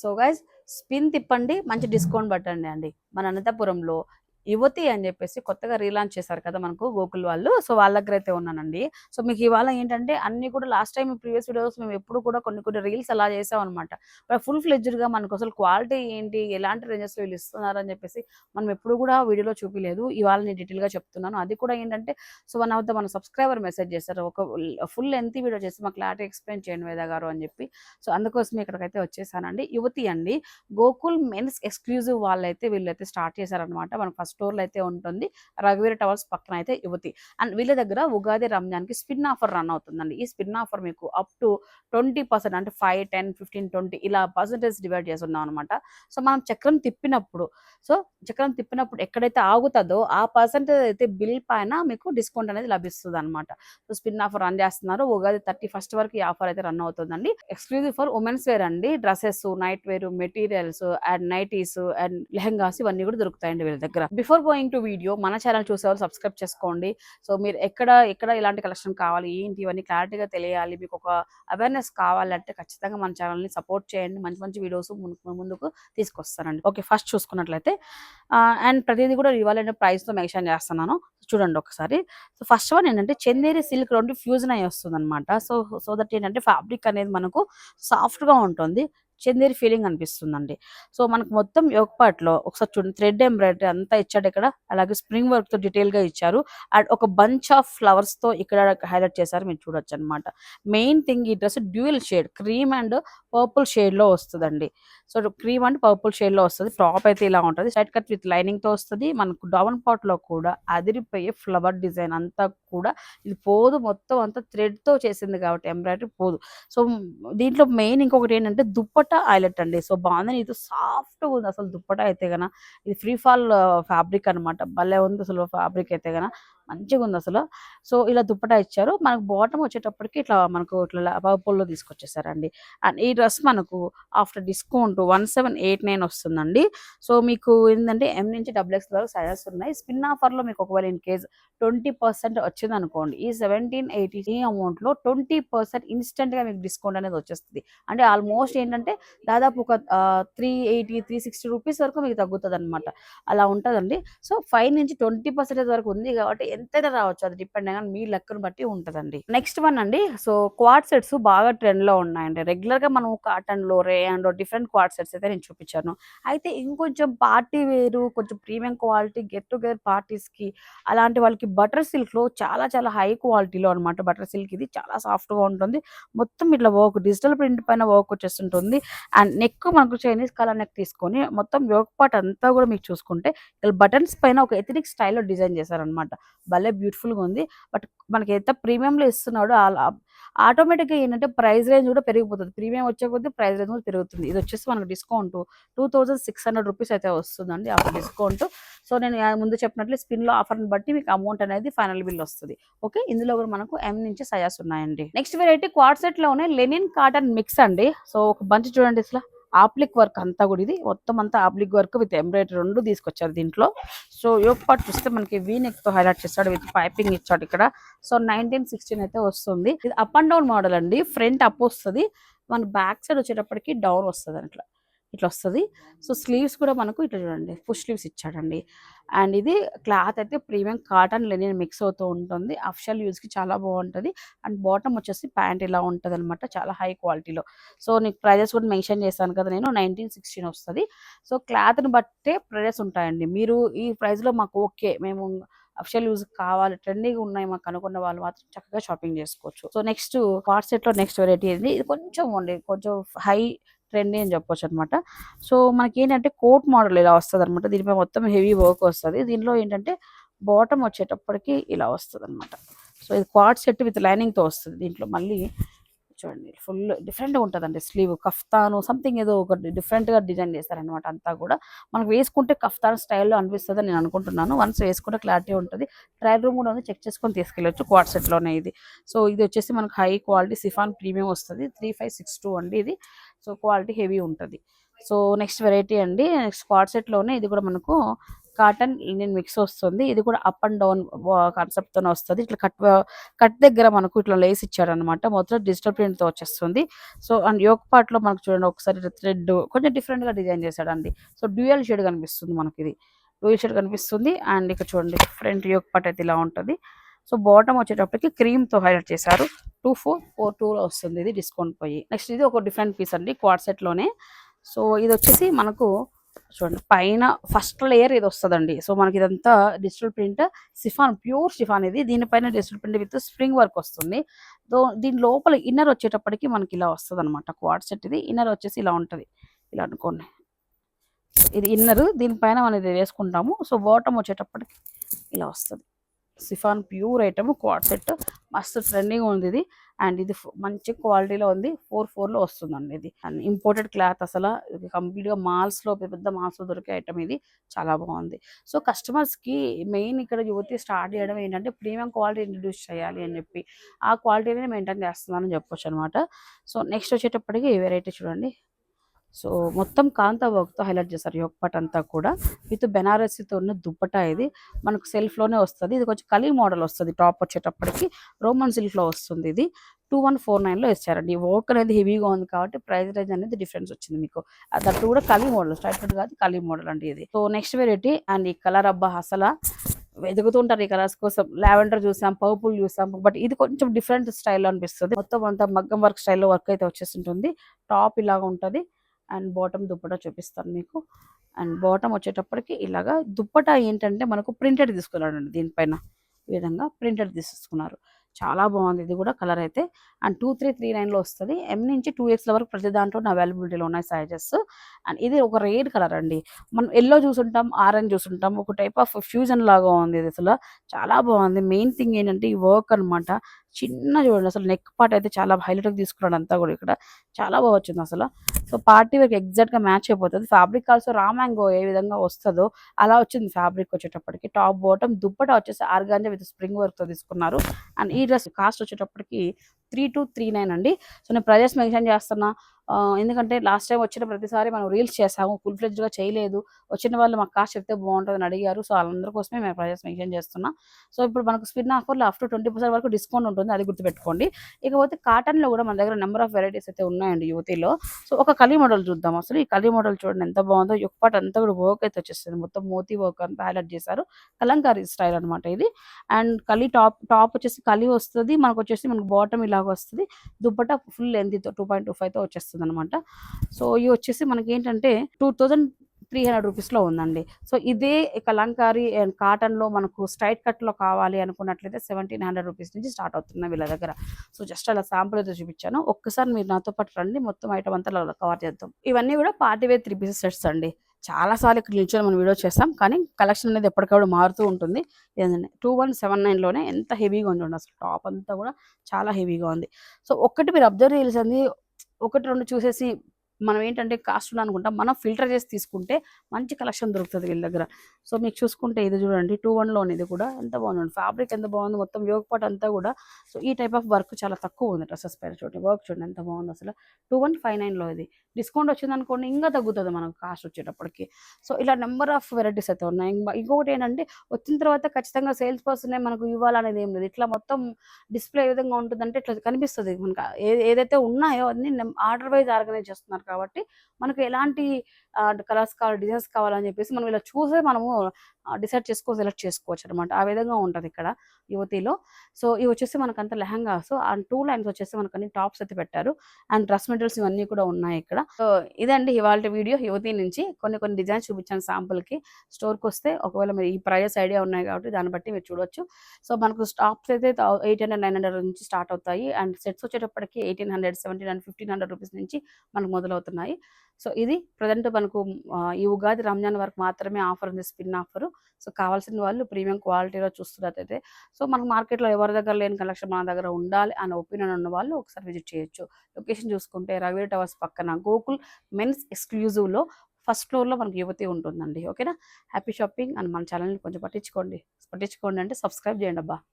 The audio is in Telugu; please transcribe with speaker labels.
Speaker 1: సో గైస్ స్పిన్ తిప్పండి మంచి డిస్కౌంట్ పట్టండి అండి. మన అనంతపురంలో యువతి అని చెప్పేసి కొత్తగా రీలాంచ్ చేశారు కదా మనకు గోకుల్ వాళ్ళు. సో వాళ్ళ దగ్గర అయితే ఉన్నానండి. సో మీకు ఇవాళ ఏంటంటే అన్ని కూడా లాస్ట్ టైం ప్రీవియస్ వీడియోస్ మేము ఎప్పుడు కూడా కొన్ని కొన్ని రీల్స్ అలా చేసాం అనమాట ఫుల్గా మనకు అసలు క్వాలిటీ ఏంటి ఎలాంటి రేంజెస్ వీళ్ళు ఇస్తున్నారు అని చెప్పేసి మనం ఎప్పుడు కూడా వీడియోలో చూపించలేదు ఇవాళ నేను డీటెయిల్గా చెప్తున్నాను. అది కూడా ఏంటంటే సో వన్ ఆఫ్ ద మన సబ్స్క్రైబర్ మెసేజ్ చేశారు. ఒక ఫుల్ లెంత్ వీడియో చేసి మాకు క్లారిటీ ఎక్స్ప్లెయిన్ చేయండి వేద గారు అని చెప్పి. సో అందుకోసం ఇక్కడికైతే వచ్చేసానండి. యువతి అండి గోకుల్ మెన్స్ ఎక్స్క్లూజివ్ వాళ్ళైతే వీళ్ళైతే స్టార్ట్ చేశారనమాట మనకు ఫస్ట్ స్టోర్లో అయితే ఉంటుంది. రఘువీర టవర్స్ పక్కన అయితే యువతి. అండ్ వీళ్ళ దగ్గర ఉగాది రంజాన్కి స్పిన్ ఆఫర్ రన్ అవుతుందండి. ఈ స్పిన్ ఆఫర్ మీకు అప్ టు ట్వంటీ పర్సెంట్ అంటే ఫైవ్ టెన్ ఫిఫ్టీన్ ట్వంటీ ఇలా పర్సంటేజ్ డివైడ్ చేస్తున్నాం అనమాట సో మనం చక్రం తిప్పినప్పుడు సో చక్రం తిప్పినప్పుడు ఎక్కడైతే ఆగుతుందో ఆ పర్సెంటేజ్ అయితే బిల్ పైన మీకు డిస్కౌంట్ అనేది లభిస్తుంది అనమాట సో స్పిన్ ఆఫర్ రన్ చేస్తున్నారు. ఉగాది థర్టీ ఫస్ట్ వరకు ఈ ఆఫర్ అయితే రన్ అవుతుందండి. ఎక్స్క్లూజివ్ ఫర్ ఉమెన్స్ వేర్ అండి. Dresses night wear materials and nighties and lehengas ఇవన్నీ కూడా దొరుకుతాయండి వీళ్ళ దగ్గర. బిఫోర్ గోయింగ్ టు వీడియో మన ఛానల్ చూసేవాళ్ళు సబ్స్క్రైబ్ చేసుకోండి. సో మీరు ఎక్కడ ఎక్కడ ఇలాంటి కలెక్షన్ కావాలి ఏంటి ఇవన్నీ క్లారిటీగా తెలియాలి మీకు ఒక అవేర్నెస్ కావాలంటే ఖచ్చితంగా మన ఛానల్ని సపోర్ట్ చేయండి. మంచి మంచి వీడియోస్ ముందుకు తీసుకొస్తానండి. ఓకే ఫస్ట్ చూసుకున్నట్లయితే అండ్ ప్రతిదీ కూడా ఇవాళ ప్రైస్తో మెన్షన్ చేస్తున్నాను. చూడండి ఒకసారి. సో ఫస్ట్ వన్ ఏంటంటే చందేరి సిల్క్ రెండు ఫ్యూజన్ అయ్యి వస్తుంది అనమాట సో సో దట్ ఏంటంటే ఫ్యాబ్రిక్ అనేది మనకు సాఫ్ట్గా ఉంటుంది. చందేరి ఫీలింగ్ అనిపిస్తుందండి. సో మనకు మొత్తం యోగపాట్లో ఒకసారి చూడండి థ్రెడ్ ఎంబ్రాయిడరీ అంతా ఇచ్చాడు ఇక్కడ. అలాగే స్ప్రింగ్ వర్క్తో డీటెయిల్గా ఇచ్చారు. అండ్ ఒక బంచ్ ఆఫ్ ఫ్లవర్స్తో ఇక్కడ హైలైట్ చేశారు మీరు చూడొచ్చు అనమాట మెయిన్ థింగ్ ఈ dress dual shade cream and purple షేడ్లో వస్తుందండి. సో క్రీమ్ అండ్ పర్పుల్ షేడ్లో వస్తుంది. టాప్ అయితే ఇలా ఉంటుంది. సైడ్ కట్ విత్ లైనింగ్తో వస్తుంది. మనకు డౌన్ పాట్లో కూడా అదిరిపోయే ఫ్లవర్ డిజైన్ అంతా కూడా ఇది పోదు. మొత్తం అంతా థ్రెడ్తో చేసింది కాబట్టి ఎంబ్రాయిడరీ పోదు. సో దీంట్లో మెయిన్ ఇంకొకటి ఏంటంటే దుప్పట హైలైట్ అండి. సో బాగుంది ఇది సాఫ్ట్ ఉంది. అసలు దుప్పట అయితే గన ఇది ఫ్రీ ఫాల్ ఫ్యాబ్రిక్ అనమాట భలే ఉంది అసలు ఫ్యాబ్రిక్ అయితే గన మంచిగా ఉంది అసలు. సో ఇలా దుప్పటా ఇచ్చారు. మనకు బాటమ్ వచ్చేటప్పటికి ఇట్లా మనకు ఇట్లా పర్పుల్లో తీసుకొచ్చేసారండి. అండ్ ఈ డ్రెస్ మనకు after discount one seven eight nine వస్తుందండి. సో మీకు ఏంటంటే ఎం నుంచి డబుల్ ఎక్స్ వరకు సైజెస్ ఉన్నాయి. స్పిన్ ఆఫర్లో మీకు ఒకవేళ ఇన్ కేస్ ట్వంటీ పర్సెంట్ వచ్చింది అనుకోండి ఈ సెవెంటీన్ ఎయిటీ ఈ అమౌంట్లో ట్వంటీ పర్సెంట్ ఇన్స్టెంట్గా మీకు డిస్కౌంట్ అనేది వచ్చేస్తుంది. అంటే ఆల్మోస్ట్ ఏంటంటే దాదాపు ఒక three eighty three sixty rupees వరకు మీకు తగ్గుతుంది అనమాట అలా ఉంటుందండి. సో ఫైవ్ నుంచి ట్వంటీ పర్సెంటేజ్ వరకు ఉంది కాబట్టి ఎంతైనా రావచ్చు. అది డిపెండ్ కానీ మీ లెక్కను బట్టి ఉంటుందండి. నెక్స్ట్ వన్ అండి. సో క్వాడ్ సెట్స్ బాగా ట్రెండ్లో ఉన్నాయండి. రెగ్యులర్గా మనం కాటన్లో రే and different quad part sets అయితే నేను చూపించాను. అయితే ఇంకొంచెం పార్టీ వేరు కొంచెం ప్రీమియం క్వాలిటీ గెట్ టుగెదర్ పార్టీస్కి అలాంటి వాళ్ళకి బటర్ సిల్క్లో చాలా చాలా హై క్వాలిటీలో అనమాట బటర్ సిల్క్. ఇది చాలా సాఫ్ట్గా ఉంటుంది. మొత్తం ఇట్లా వర్క్ డిజిటల్ ప్రింట్ పైన వర్క్ వచ్చేస్తుంటుంది. అండ్ నెక్ మనకు చైనీస్ కలర్ నెక్ తీసుకొని మొత్తం యోగ పార్ట్ అంతా కూడా మీకు చూసుకుంటే బటన్స్ పైన ఒక ఎథనిక్ స్టైల్లో డిజైన్ చేశారనమాట భలే బ్యూటిఫుల్గా ఉంది. బట్ మనకి ఎంత ప్రీమియంలో ఇస్తున్నాడో అలా ఆటోమేటిక్గా ఏంటంటే ప్రైస్ రేంజ్ కూడా పెరిగిపోతుంది. ప్రీమియం వచ్చే కొద్దీ ప్రైస్ రేంజ్ కూడా పెరుగుతుంది. ఇది వచ్చేసి మనకు discount. Two thousand six hundred rupees అయితే వస్తుందండి ఆ డిస్కౌంట్. సో నేను ముందు చెప్పినట్లు స్పిన్లో ఆఫర్ని బట్టి మీకు అమౌంట్ అనేది ఫైనల్ బిల్ వస్తుంది. ఓకే? ఇందులో కూడా మనకు ఎం నుంచి సయాస్ ఉన్నాయండి. నెక్స్ట్ వెరైటీ క్వాడ్ సెట్లోనే లెనిన్ కాటన్ మిక్స్ అండి. సో ఒక బంచ్ చూడండి ఇట్లా. ఆప్లిక్ వర్క్ అంతా కూడా ఇది. మొత్తం అంతా ఆప్లిక్ వర్క్ విత్ ఎంబ్రాయిడరీ రెండు తీసుకొచ్చారు దీంట్లో. సో యోగ పార్ట్ చూస్తే మనకి వీనెక్తో హైలైట్ చేస్తాడు విత్ పైపింగ్ ఇచ్చాడు ఇక్కడ. సో నైన్టీన్ సిక్స్టీన్ అయితే వస్తుంది. ఇది అప్ అండ్ డౌన్ మోడల్ అండి. ఫ్రంట్ అప్ వస్తుంది. మన బ్యాక్ సైడ్ వచ్చేటప్పటికి డౌన్ వస్తుంది అట్లా. ఇట్లా వస్తుంది సో స్లీవ్స్ కూడా మనకు ఇట్లా చూడండి ఫుల్ స్లీవ్స్ ఇచ్చాడండి. అండ్ ఇది క్లాత్ అయితే ప్రీమియం కాటన్ లెనిన్ మిక్స్ అవుతూ ఉంటుంది. అఫిషియల్ యూజ్కి చాలా బాగుంటుంది. అండ్ బాటమ్ వచ్చేసి ప్యాంట్ ఇలా ఉంటుంది అనమాట చాలా హై క్వాలిటీలో. సో నీకు ప్రైజెస్ కూడా మెన్షన్ చేశాను కదా నేను నైన్టీన్ సిక్స్టీన్ వస్తుంది. సో క్లాత్ని బట్టే ప్రైజెస్ ఉంటాయండి. మీరు ఈ ప్రైస్లో మాకు ఓకే మేము అఫిషియల్ యూజ్ కావాలి ట్రెండింగ్ ఉన్నాయి మాకు అనుకున్న వాళ్ళు మాత్రం చక్కగా షాపింగ్ చేసుకోవచ్చు. సో నెక్స్ట్ వాట్ సెట్లో నెక్స్ట్ వెరైటీ ఇది కొంచెం ఉండే కొంచెం హై ట్రెండీ అని చెప్పొచ్చు అనమాట సో మనకి ఏంటంటే కోట్ మోడల్ ఇలా వస్తుంది అనమాట దీనిపై మొత్తం హెవీ వర్క్ వస్తుంది. దీనిలో ఏంటంటే బాటమ్ వచ్చేటప్పటికి ఇలా వస్తుంది అనమాట సో ఇది క్వాడ్ సెట్ విత్ లైనింగ్తో వస్తుంది దీంట్లో. మళ్ళీ చూడండి ఫుల్ డిఫరెంట్గా ఉంటుందండి స్లీవ్. కఫ్తాను సంథింగ్ ఏదో ఒక డిఫరెంట్గా డిజైన్ చేస్తారనమాట అంతా కూడా. మనకు వేసుకుంటే కఫ్తాన్ స్టైల్లో అనిపిస్తుంది నేను అనుకుంటున్నాను. వన్స్ వేసుకుంటే క్లారిటీ ఉంటుంది. ట్రయల్ రూమ్ కూడా ఉంది. చెక్ చేసుకొని తీసుకెళ్ళచ్చు క్వాడ్ సెట్లోనే ఇది. సో ఇది వచ్చేసి మనకు హై క్వాలిటీ సిఫాన్ ప్రీమియం వస్తుంది. త్రీ ఫైవ్ సిక్స్ టూ అండి ఇది. సో క్వాలిటీ హెవీ ఉంటుంది. సో నెక్స్ట్ వెరైటీ అండి నెక్స్ట్ క్వాడ్ సెట్లోనే ఇది కూడా మనకు కాటన్ లినిన్ మిక్స్ వస్తుంది. ఇది కూడా అప్ అండ్ డౌన్ కాన్సెప్ట్ వస్తుంది. ఇట్లా కట్ కట్ దగ్గర మనకు ఇట్లా లేస్ ఇచ్చాడు అనమాట మొత్తం డిజిటల్ ప్రింట్తో వచ్చేస్తుంది. సో అండ్ యోక్ పార్ట్లో మనకు చూడండి ఒకసారి థ్రెడ్ కొంచెం డిఫరెంట్గా డిజైన్ చేశాడండి. సో డ్యూయల్ షేడ్ కనిపిస్తుంది మనకి ఇది డ్యూయల్ షేడ్ కనిపిస్తుంది. అండ్ ఇక్కడ చూడండి ఫ్రంట్ యోక్ పార్ట్ అయితే ఇలా ఉంటుంది. సో బాటమ్ వచ్చేటప్పటికి క్రీమ్తో హైలైట్ చేశారు. టూ ఫోర్ ఫోర్ టూ వస్తుంది ఇది డిస్కౌంట్ పోయి. నెక్స్ట్ ఇది ఒక డిఫరెంట్ పీస్ అండి క్వాడ్ సెట్లోనే. సో ఇది వచ్చేసి మనకు చూడండి పైన ఫస్ట్ లేయర్ ఇది వస్తుందండి. సో మనకి ఇదంతా digital print chiffon pure chiffon ఇది. దీనిపైన digital print with spring work వస్తుంది. దో దీని లోపల ఇన్నర్ వచ్చేటప్పటికి మనకి ఇలా వస్తుంది అనమాట క్వాడ్ సెట్ ఇది. ఇన్నర్ వచ్చేసి ఇలా ఉంటుంది. ఇలా అనుకోండి. ఇది ఇన్నర్ దీనిపైన మనం ఇది వేసుకుంటాము. సో బాటమ్ వచ్చేటప్పటికి ఇలా వస్తుంది. Chiffon pure item quad set. మస్తు ట్రెండింగ్ ఉంది ఇది. అండ్ ఇది మంచి క్వాలిటీలో ఉంది. ఫోర్ ఫోర్లో వస్తుందండి ఇది. అండ్ ఇంపోర్టెడ్ క్లాత్ అసలు ఇది కంప్లీట్ మాల్స్లో పెద్ద మాల్స్లో మాల్స్లో దొరికే ఐటమ్ ఇది. చాలా బాగుంది. సో కస్టమర్స్కి మెయిన్ ఇక్కడ యువతి స్టార్ట్ చేయడం ఏంటంటే ప్రీమియం క్వాలిటీ ఇంట్రడ్యూస్ చేయాలి అని చెప్పి ఆ క్వాలిటీని మెయింటైన్ చేస్తున్నానని చెప్పొచ్చు అనమాట సో నెక్స్ట్ వచ్చేటప్పటికి వెరైటీ చూడండి. సో మొత్తం కాంతా వర్క్తో హైలైట్ చేశారు యోగ్ పాట్ అంతా కూడా. విత్ బెనారసీతో ఉన్న దుప్పటా ఇది. మనకు సెల్ఫ్లోనే వస్తుంది. ఇది కొంచెం కలీ మోడల్ వస్తుంది టాప్ వచ్చేటప్పటికి. రోమన్ సిల్క్లో వస్తుంది ఇది. టూ వన్ ఫోర్ నైన్లో ఇచ్చారండి వర్క్ అనేది హెవీగా ఉంది కాబట్టి ప్రైస్ రేంజ్ అనేది డిఫరెన్స్ వచ్చింది మీకు. దట్టు కూడా కలీ మోడల్ స్ట్రైట్ కట్ కాదు కలీ మోడల్ అండి ఇది. సో నెక్స్ట్ వెరైటీ అండ్ ఈ కలర్ అబ్బా అసలు వెతుకుతుంటారు ఈ కలర్స్ కోసం. లావెండర్ చూసాం పర్పుల్ చూసాం బట్ ఇది కొంచెం డిఫరెంట్ స్టైల్లో అనిపిస్తుంది. మొత్తం అంతా మగ్గం వర్క్ స్టైల్లో వర్క్ అయితే వచ్చేసింటుంది టాప్ ఇలాగ ఉంటుంది. అండ్ బాటమ్ దుప్పటా చూపిస్తాను మీకు. అండ్ బాటమ్ వచ్చేటప్పటికి ఇలాగా దుప్పటా ఏంటంటే మనకు ప్రింటెడ్ తీసుకున్నాడండి దీనిపైన. ఈ విధంగా ప్రింటెడ్ తీసుకున్నారు చాలా బాగుంది. ఇది కూడా కలర్ అయితే. అండ్ టూ త్రీ త్రీ నైన్లో వస్తుంది. ఎం నుంచి టూ ఎక్స్ల వరకు ప్రతి దాంట్లో అవైలబిలిటీలో ఉన్నాయి సైజెస్ అండ్ ఇది ఒక రెడ్ కలర్ అండి. మనం ఎల్లో చూసుంటాం ఆరెంజ్ చూసుంటాం. ఒక టైప్ ఆఫ్ ఫ్యూజన్ లాగా ఉంది ఇది అసలు. చాలా బాగుంది. మెయిన్ థింగ్ ఏంటంటే ఈ వర్క్ అన్నమాట. చిన్న చూడండి అసలు నెక్ పార్ట్ అయితే చాలా హైలైట్ తీసుకున్నాడు అంతా కూడా ఇక్కడ. చాలా బాగా వచ్చింది అసలు. సో పార్టీ వేర్కి ఎగ్జాక్ట్గా మ్యాచ్ అయిపోతుంది. ఫ్యాబ్రిక్ ఆల్సో రామాంగో ఏ విధంగా వస్తుందో అలా వచ్చింది ఫ్యాబ్రిక్ వచ్చేటప్పటికి. టాప్ బాటమ్ దుప్పట వచ్చేసి ఆర్గాంజా విత్ స్ప్రింగ్ వర్క్తో తీసుకున్నారు. అండ్ ఈ డ్రెస్ కాస్ట్ వచ్చేటప్పటికి త్రీ టు త్రీ నైన్ అండి. సో నేను ప్రైజెస్ మెన్షన్ చేస్తున్నా. ఎందుకంటే లాస్ట్ టైం వచ్చిన ప్రతిసారి మనం రీల్స్ చేసాము ఫుల్ ఫ్లెడ్జ్గా చేయలేదు. వచ్చిన వాళ్ళు మాకు కాస్ట్ చెప్తే బాగుంటుందని అడిగారు. సో వాళ్ళందరి కోసమే మేము ప్రైజెస్ మెన్షన్ చేస్తున్నా. సో ఇప్పుడు మనకు స్పిన్ ఆఫర్లో అప్ టు ట్వంటీ పర్సెంట్ వరకు డిస్కౌంట్ ఉంటుంది అది గుర్తుపెట్టుకోండి. ఇకపోతే కాటన్లో కూడా మన దగ్గర నెంబర్ ఆఫ్ వెరైటీస్ అయితే ఉన్నాయండి యువతిలో. సో ఒక కలీ మోడల్ చూద్దాం అసలు. ఈ కలీ మోడల్ చూడండి ఎంత బాగుందో. ఒకపాటు అంతా కూడా వర్క్ అయితే వచ్చేస్తుంది. మొత్తం మోతీ వర్క్ అంతా హైలైట్ చేశారు. కలంకారీ స్టైల్ అన్నమాట ఇది. అండ్ కలీ టాప్ టాప్ వచ్చేసి కలీ వస్తుంది. మనకు వచ్చేసి మనకు బాటమ్ ఇలాగ వస్తుంది. Dupatta full length two point two ఫైవ్తో వస్తుంది అనమాట సో ఇవి వచ్చేసి మనకి ఏంటంటే టూ థౌజండ్ త్రీ హండ్రెడ్ రూపీస్లో ఉందండి. సో ఇదే కలంకారీ అండ్ కాటన్లో మనకు స్ట్రైట్ కట్లో కావాలి అనుకున్నట్లయితే సెవెంటీన్ హండ్రెడ్ రూపీస్ నుంచి స్టార్ట్ అవుతుంది వీళ్ళ దగ్గర. సో జస్ట్ అలా శాంపుల్ అయితే చూపించాను. ఒక్కసారి మీరు నాతో పాటు రండి. మొత్తం ఐటమ్ అంతా కవర్ చేద్దాం. ఇవన్నీ కూడా party wear three pieces sets అండి. చాలా సార్లు ఇక్కడ నిల్చొని మనం వీడియో చేస్తాం. కానీ కలెక్షన్ అనేది ఎప్పటికప్పుడు మారుతూ ఉంటుంది. ఏంటంటే టూ వన్ సెవెన్ నైన్లోనే ఎంత హెవీగా ఉంది అసలు టాప్ అంతా కూడా చాలా హెవీగా ఉంది. సో ఒక్కటి మీరు అబ్జర్వ్ చేయాల్సింది ఒకటి రెండు చూసేసి మనం ఏంటంటే కాస్ట్ ఉంది అనుకుంటాం మనం ఫిల్టర్ చేసి తీసుకుంటే మంచి కలెక్షన్ దొరుకుతుంది వీళ్ళ దగ్గర. సో మీకు చూసుకుంటే ఇది చూడండి టూ వన్లోనే ఇది కూడా ఎంత బాగుంది. ఫ్యాబ్రిక్ ఎంత బాగుంది మొత్తం యోగ పాట్ అంతా కూడా. సో ఈ టైప్ ఆఫ్ వర్క్ చాలా తక్కువ ఉంది డ్రెస్సెస్ పైన చూడండి. వర్క్ చూడండి ఎంత బాగుంది అసలు. టూ వన్ ఫైవ్ నైన్లో ఇది. డిస్కౌంట్ వచ్చింది అనుకోండి ఇంకా తగ్గుతుంది మనకు కాస్ట్ వచ్చేటప్పటికి. సో ఇలా నెంబర్ ఆఫ్ వెరైటీస్ అయితే ఉన్నాయి. ఇంకొకటి ఏంటంటే వచ్చిన తర్వాత ఖచ్చితంగా సేల్స్ పర్సనే మనకు ఇవ్వాలనేది ఏం లేదు. ఇట్లా మొత్తం డిస్ప్లే ఏ విధంగా ఉంటుందంటే ఇట్లా కనిపిస్తుంది. మనకు ఏ- ఏదైతే ఉన్నాయో అన్ని ఆర్డర్ వైజ్ ఆర్గనైజ్ చేస్తున్నారు. కాబట్టి మనకు ఎలాంటి కలర్స్ కావాలి డిజైన్స్ కావాలని చెప్పేసి మనం ఇలా చూసే మనము డిసైడ్ చేసుకో సెలెక్ట్ చేసుకోవచ్చు అనమాట ఆ విధంగా ఉంటుంది ఇక్కడ. యువతిలో. సో ఇవి వచ్చేసి మనకంత lehenga so and two lines వచ్చేసి మనకు అన్ని టాప్స్ అయితే పెట్టారు. అండ్ డ్రెస్ మెటీరియల్స్ ఇవన్నీ కూడా ఉన్నాయి ఇక్కడ. సో ఇదండి ఇవాళ వీడియో. యువతి నుంచి కొన్ని కొన్ని డిజైన్స్ చూపించాను sample కి స్టోర్కి వస్తే ఒకవేళ మీరు ఈ ప్రైజెస్ ఐడియా ఉన్నాయి కాబట్టి దాన్ని బట్టి మీరు చూడొచ్చు. సో మనకు టాప్స్ అయితే ఎయిట్ హండ్రెడ్ నైన్ హండ్రెడ్ నుంచి స్టార్ట్ అవుతాయి. అండ్ సెట్స్ వచ్చేటప్పటికి eighteen hundred seventeen hundred fifteen hundred rupees నుంచి మనకు మొదలవుతున్నాయి. సో ఇది ప్రజెంట్ మనకు ఈ ఉగాది రంజాన్ వరకు మాత్రమే ఆఫర్ ఉంది స్పిన్ ఆఫర్. సో కావాల్సిన వాళ్ళు ప్రీమియం క్వాలిటీలో చూస్తున్నట్టయితే. సో మనకు మార్కెట్లో ఎవరి దగ్గర లేని కలెక్షన్ మన దగ్గర ఉండాలి అనే ఒపీనియన్ ఉన్న వాళ్ళు ఒకసారి విజిట్ చేయొచ్చు. లొకేషన్ చూసుకుంటే రవీర్ టవర్స్ పక్కన గోకుల్ మెన్స్ ఎక్స్క్లూజివ్లో ఫస్ట్ ఫ్లోర్లో మనకి యువతి ఉంటుందండి. ఓకేనా? హ్యాపీ షాపింగ్ అండ్ మన ఛానల్ని కొంచెం పట్టించుకోండి. పట్టించుకోండి అంటే సబ్స్క్రైబ్ చేయండి అబ్బా.